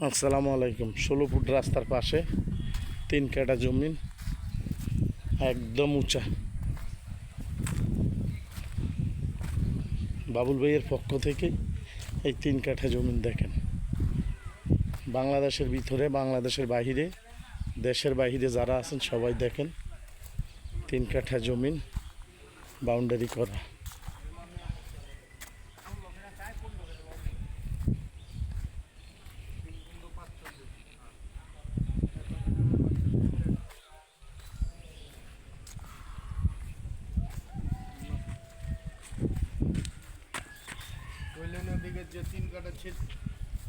আসসালামু আলাইকুম। ষোলো ফুট রাস্তার পাশে তিন কাটা জমিন একদম উঁচা। বাবুল ভাইয়ের পক্ষ থেকে এই তিন কাঠা জমিন দেখেন। বাংলাদেশের ভিতরে, বাংলাদেশের বাহিরে, দেশের বাহিরে যারা আছেন সবাই দেখেন তিন কাঠা জমিন বাউন্ডারি করা। দিকে যে তিন কাটা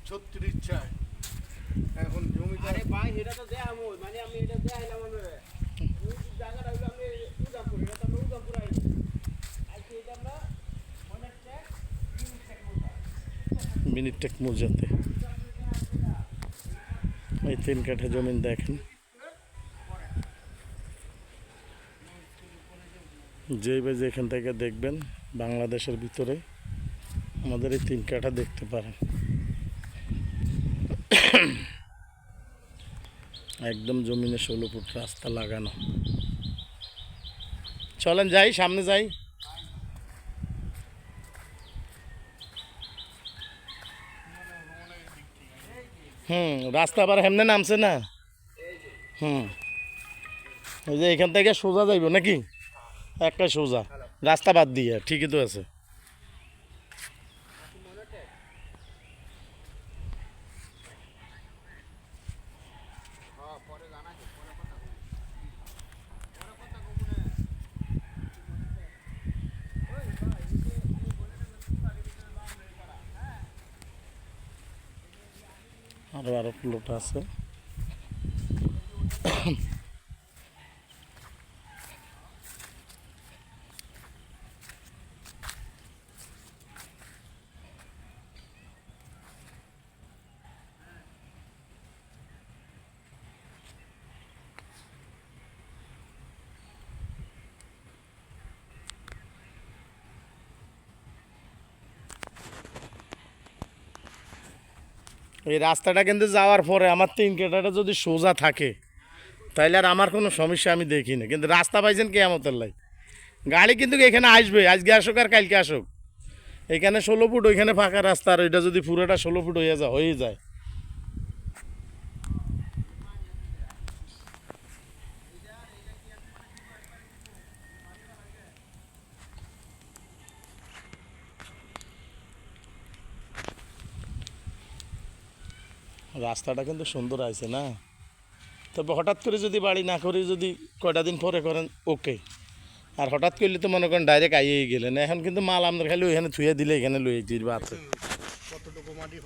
ছত্রিশ চায়। এখন জমিটা আরে ভাই এটা তো দেয়া মানে আমি এটা দেয়া হইলাম আমি। ওই জায়গাটা হইল আমি উদামপুর এটা তো আমরা উদামপুর আইছি। আইছি এটা আমরা মিনিট টেক মৌজাতে। এই তিন কাঠা জমিন দেখেন। যেইভাবে যেখান থেকে দেখবেন বাংলাদেশের ভিতরে আমাদের এই তিন কাঠা দেখতে পারেন। একদম জমিনে ষোলো ফুট রাস্তা লাগানো। চলেন যাই, সামনে যাই। হুম, রাস্তা আবার হেমনে নামছে না? হুম। ওই যে এখান থেকে সোজা যাইব নাকি? একটা সোজা। রাস্তা বাদ দিয়ে, ঠিকই তো আছে। আরও আরও প্লট আছে। এই রাস্তাটা কিন্তু যাওয়ার পরে আমার তিন কেটাটা যদি সোজা থাকে তাহলে আর আমার কোনো সমস্যা আমি দেখি না। কিন্তু রাস্তা পাইছেন কে আমাদের লাই। গাড়ি কিন্তু এখানে আসবে, আজকে আসুক আর কালকে আসুক। এখানে ষোলো ফুট, ওইখানে ফাঁকা রাস্তা, আর ওইটা যদি পুরোটা ষোলো ফুট হয়ে যায় হয়ে যায়। রাস্তাটা কিন্তু সুন্দর আছে না? তবে হঠাৎ করে যদি বাড়ি না করে যদি কয়টা দিন পরে করেন, ওকে। আর হঠাৎ করলে তো মনে করেন ডাইরেক্ট আইয়েই গেলেন। এখন কিন্তু মাল আপনার খালি ওইখানে থুয়ে দিলে এখানে লুয়ে দিবা আছে কতটুকু মাটি